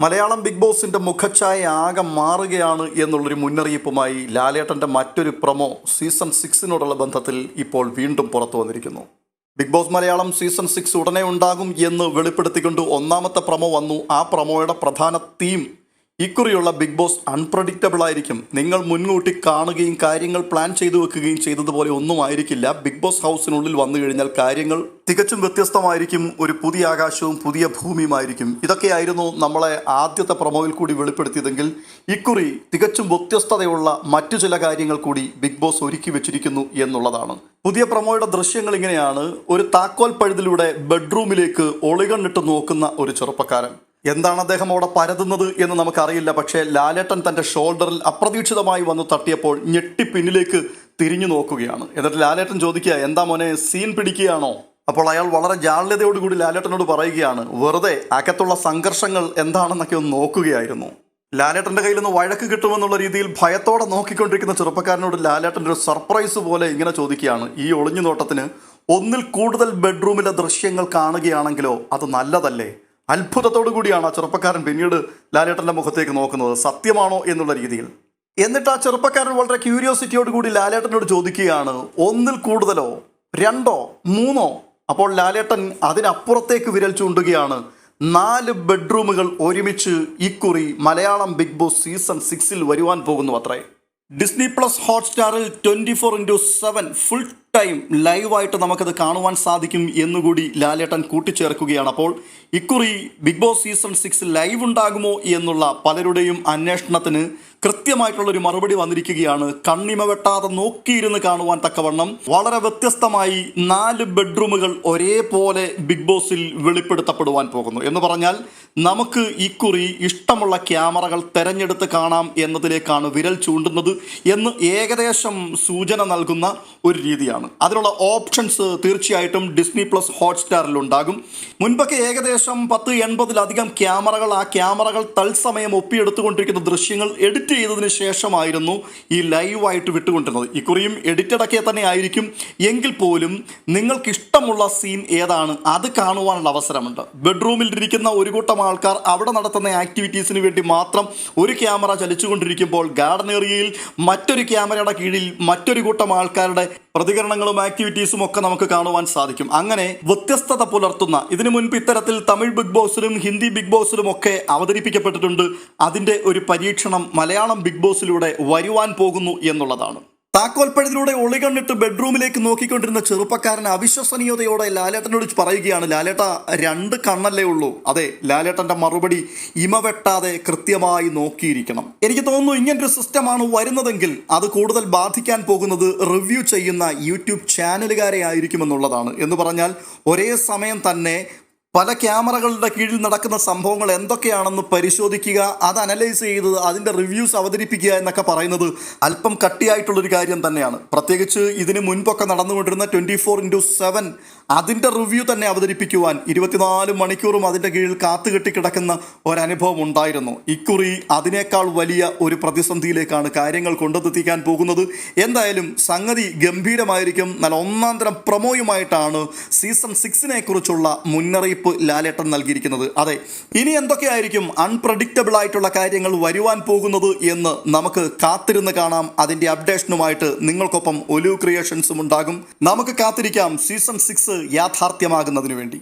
Malayalam big ബോസിന്റെ മുഖച്ഛായ ആകെ മാറുകയാണ് എന്നുള്ളൊരു മുന്നറിയിപ്പുമായി ലാലേട്ടന്റെ മറ്റൊരു പ്രൊമോ സീസൺ സിക്സിനോടുള്ള ബന്ധത്തിൽ ഇപ്പോൾ വീണ്ടും പുറത്തു വന്നിരിക്കുന്നു. Bigg Boss Malayalam season six ഉടനെ ഉണ്ടാകും എന്ന് വെളിപ്പെടുത്തിക്കൊണ്ട് ഒന്നാമത്തെ പ്രൊമോ വന്നു. ആ പ്രൊമോയുടെ പ്രധാന തീം ഇക്കുറിയുള്ള ബിഗ് ബോസ് അൺപ്രഡിക്റ്റബിൾ ആയിരിക്കും. നിങ്ങൾ മുൻകൂട്ടി കാണുകയും കാര്യങ്ങൾ പ്ലാൻ ചെയ്തു വെക്കുകയും ചെയ്തതുപോലെ ഒന്നും ആയിരിക്കില്ല. ബിഗ് ബോസ് ഹൗസിനുള്ളിൽ വന്നു കഴിഞ്ഞാൽ കാര്യങ്ങൾ തികച്ചും വ്യത്യസ്തമായിരിക്കും. ഒരു പുതിയ ആകാശവും പുതിയ ഭൂമിയുമായിരിക്കും ഇതൊക്കെയായിരുന്നു നമ്മളെ ആദ്യത്തെ പ്രമോയിൽ കൂടി വെളിപ്പെടുത്തിയതെങ്കിൽ ഇക്കുറി തികച്ചും വ്യത്യസ്തതയുള്ള മറ്റു ചില കാര്യങ്ങൾ കൂടി ബിഗ് ബോസ് ഒരുക്കി വെച്ചിരിക്കുന്നു എന്നുള്ളതാണ്. പുതിയ പ്രമോയുടെ ദൃശ്യങ്ങൾ ഇങ്ങനെയാണ്. ഒരു താക്കോൽ പഴുതിലൂടെ ബെഡ്റൂമിലേക്ക് ഒളികണ്ണിട്ട് നോക്കുന്ന ഒരു ചെറുപ്പക്കാരൻ. എന്താണ് അദ്ദേഹം അവിടെ പരതുന്നത് എന്ന് നമുക്കറിയില്ല. പക്ഷേ ലാലേട്ടൻ തന്റെ ഷോൾഡറിൽ അപ്രതീക്ഷിതമായി വന്ന് തട്ടിയപ്പോൾ ഞെട്ടി പിന്നിലേക്ക് തിരിഞ്ഞു നോക്കുകയാണ്. എന്നിട്ട് ലാലേട്ടൻ ചോദിക്കുക എന്താ മോനെ സീൻ പിടിക്കുകയാണോ? അപ്പോൾ അയാൾ വളരെ ജാള്യതയോടുകൂടി ലാലേട്ടനോട് പറയുകയാണ് വെറുതെ അകത്തുള്ള സംഘർഷങ്ങൾ എന്താണെന്നൊക്കെ ഒന്ന് നോക്കുകയായിരുന്നു. ലാലേട്ടന്റെ കയ്യിൽ നിന്ന് വഴക്ക് കിട്ടുമെന്നുള്ള രീതിയിൽ ഭയത്തോടെ നോക്കിക്കൊണ്ടിരിക്കുന്ന ചെറുപ്പക്കാരനോട് ലാലേട്ടന്റെ ഒരു സർപ്രൈസ് പോലെ ഇങ്ങനെ ചോദിക്കുകയാണ് ഈ ഒളിഞ്ഞു നോട്ടത്തിന് ഒന്നിൽ കൂടുതൽ ബെഡ്റൂമിലെ ദൃശ്യങ്ങൾ കാണുകയാണെങ്കിലോ അത് നല്ലതല്ലേ? അത്ഭുതത്തോടു കൂടിയാണ് ആ ചെറുപ്പക്കാരൻ പിന്നീട് ലാലേട്ടന്റെ മുഖത്തേക്ക് നോക്കുന്നത്. സത്യമാണോ എന്നുള്ള രീതിയിൽ. എന്നിട്ട് ആ ചെറുപ്പക്കാരൻ വളരെ ക്യൂരിയോസിറ്റിയോട് കൂടി ലാലേട്ടനോട് ചോദിക്കുകയാണ് ഒന്നിൽ കൂടുതലോ? രണ്ടോ? മൂന്നോ? അപ്പോൾ ലാലേട്ടൻ അതിനപ്പുറത്തേക്ക് വിരൽ ചൂണ്ടുകയാണ്. നാല് ബെഡ്റൂമുകൾ ഒരുമിച്ച് ഇക്കുറി മലയാളം ബിഗ് ബോസ് സീസൺ സിക്സിൽ വരുവാൻ പോകുന്നു അത്രേ. Disney plus ഹോട്ട്സ്റ്റാറിൽ twenty four into seven full time ലൈവായിട്ട് നമുക്കത് കാണുവാൻ സാധിക്കും എന്നുകൂടി ലാലേട്ടൻ കൂട്ടിച്ചേർക്കുകയാണ്. അപ്പോൾ ഇക്കുറി Bigg Boss season six live ഉണ്ടാകുമോ എന്നുള്ള പലരുടെയും അന്വേഷണത്തിന് കൃത്യമായിട്ടുള്ളൊരു മറുപടി വന്നിരിക്കുകയാണ്. കണ്ണിമ വെട്ടാതെ നോക്കിയിരുന്ന് കാണുവാൻ തക്കവണ്ണം വളരെ വ്യത്യസ്തമായി നാല് ബെഡ്റൂമുകൾ ഒരേപോലെ ബിഗ് ബോസിൽ വെളിപ്പെടുത്തപ്പെടുവാൻ പോകുന്നു. എന്ന് പറഞ്ഞാൽ നമുക്ക് ഇക്കുറി ഇഷ്ടമുള്ള ക്യാമറകൾ തെരഞ്ഞെടുത്ത് കാണാം എന്നതിലേക്കാണ് വിരൽ ചൂണ്ടുന്നത് എന്ന് ഏകദേശം സൂചന നൽകുന്ന ഒരു രീതിയാണ്. അതിനുള്ള ഓപ്ഷൻസ് തീർച്ചയായിട്ടും ഡിസ്നി പ്ലസ് ഹോട്ട്സ്റ്റാറിൽ ഉണ്ടാകും മുൻപൊക്കെ ഏകദേശം പത്ത് എൺപതിലധികം ക്യാമറകൾ ആ ക്യാമറകൾ തത്സമയം ഒപ്പിയെടുത്തുകൊണ്ടിരിക്കുന്ന ദൃശ്യങ്ങൾ എഡിറ്റ് ചെയ്തതിന് ശേഷമായിരുന്നു ഈ ലൈവായിട്ട് വിട്ടുകൊണ്ടിരുന്നത്. ഇക്കുറിയും എഡിറ്റഡൊക്കെ തന്നെ ആയിരിക്കും. എങ്കിൽ പോലും നിങ്ങൾക്കിഷ്ടമുള്ള സീൻ ഏതാണ്? അത് കാണുവാനുള്ള അവസരമുണ്ട്. ബെഡ്റൂമിൽ ഇരിക്കുന്ന ഒരു കൂട്ടം ആൾക്കാർ അവിടെ നടത്തുന്ന ആക്ടിവിറ്റീസിന് വേണ്ടി മാത്രം ഒരു ക്യാമറ ചലിച്ചുകൊണ്ടിരിക്കുമ്പോൾ ഗാർഡൻ ഏരിയയിൽ മറ്റൊരു ക്യാമറയുടെ കീഴിൽ മറ്റൊരു കൂട്ടം ആൾക്കാരുടെ പ്രതികരണങ്ങളും ആക്ടിവിറ്റീസും ഒക്കെ നമുക്ക് കാണുവാൻ സാധിക്കും. അങ്ങനെ വ്യത്യസ്തത പുലർത്തുന്ന ഇതിനു മുൻപ് ഇത്തരത്തിൽ തമിഴ് ബിഗ് ബോസിലും ഹിന്ദി ബിഗ് ബോസിലും ഒക്കെ അവതരിപ്പിക്കപ്പെട്ടിട്ടുണ്ട്. അതിന്റെ ഒരു പരീക്ഷണം മലയാളം ബിഗ് ബോസിലൂടെ വരുവാൻ പോകുന്നു എന്നുള്ളതാണ്. താക്കോൽപ്പഴത്തിലൂടെ ഒളികണ്ണിട്ട് ബെഡ്റൂമിലേക്ക് നോക്കിക്കൊണ്ടിരുന്ന ചെറുപ്പക്കാരൻ അവിശ്വസനീയതയോടെ ലാലേട്ടനോട് പറയുകയാണ് ലാലേട്ട രണ്ട് കണ്ണല്ലേ ഉള്ളൂ. അതെ ലാലേട്ടന്റെ മറുപടി ഇമവെട്ടാതെ കൃത്യമായി നോക്കിയിരിക്കണം. എനിക്ക് തോന്നുന്നു ഇങ്ങനൊരു സിസ്റ്റമാണ് വരുന്നതെങ്കിൽ അത് കൂടുതൽ ബാധിക്കാൻ പോകുന്നത് റിവ്യൂ ചെയ്യുന്ന യൂട്യൂബ് ചാനലുകാരെ ആയിരിക്കുമെന്നുള്ളതാണ്. എന്ന് പറഞ്ഞാൽ ഒരേ സമയം തന്നെ പല ക്യാമറകളുടെ കീഴിൽ നടക്കുന്ന സംഭവങ്ങൾ എന്തൊക്കെയാണെന്ന് പരിശോധിക്കുക അത് അനലൈസ് ചെയ്ത് അതിന്റെ റിവ്യൂസ് അവതരിപ്പിക്കുക എന്നൊക്കെ പറയുന്നത് അല്പം കട്ടിയായിട്ടുള്ളൊരു കാര്യം തന്നെയാണ്. പ്രത്യേകിച്ച് ഇതിന് മുൻപൊക്കെ നടന്നുകൊണ്ടിരുന്ന ട്വന്റി ഫോർ ഇന്റു സെവൻ അതിന്റെ റിവ്യൂ തന്നെ അവതരിപ്പിക്കുവാൻ ഇരുപത്തിനാല് മണിക്കൂറും അതിന്റെ കീഴിൽ കാത്തുകെട്ടി കിടക്കുന്ന ഒരനുഭവം ഉണ്ടായിരുന്നു. ഇക്കുറി അതിനേക്കാൾ വലിയ ഒരു പ്രതിസന്ധിയിലേക്കാണ് കാര്യങ്ങൾ കൊണ്ടെത്തിക്കാൻ പോകുന്നത്. എന്തായാലും സംഗതി ഗംഭീരമായിരിക്കും. നല്ല ഒന്നാം തരം പ്രൊമോയുമായിട്ടാണ് സീസൺ സിക്സിനെ കുറിച്ചുള്ള മുന്നറിയിപ്പ് ലാലേട്ടൻ നൽകിയിരിക്കുന്നത്. അതെ ഇനി എന്തൊക്കെയായിരിക്കും അൺപ്രഡിക്റ്റബിൾ ആയിട്ടുള്ള കാര്യങ്ങൾ വരുവാൻ പോകുന്നത് എന്ന് നമുക്ക് കാത്തിരുന്ന് കാണാം. അതിന്റെ അപ്ഡേഷനുമായിട്ട് നിങ്ങൾക്കൊപ്പം ഒലു ക്രിയേഷൻസും ഉണ്ടാകും. നമുക്ക് കാത്തിരിക്കാം. സീസൺ സിക്സ് യാഥാർത്ഥ്യമാകുന്നതിന് വേണ്ടി.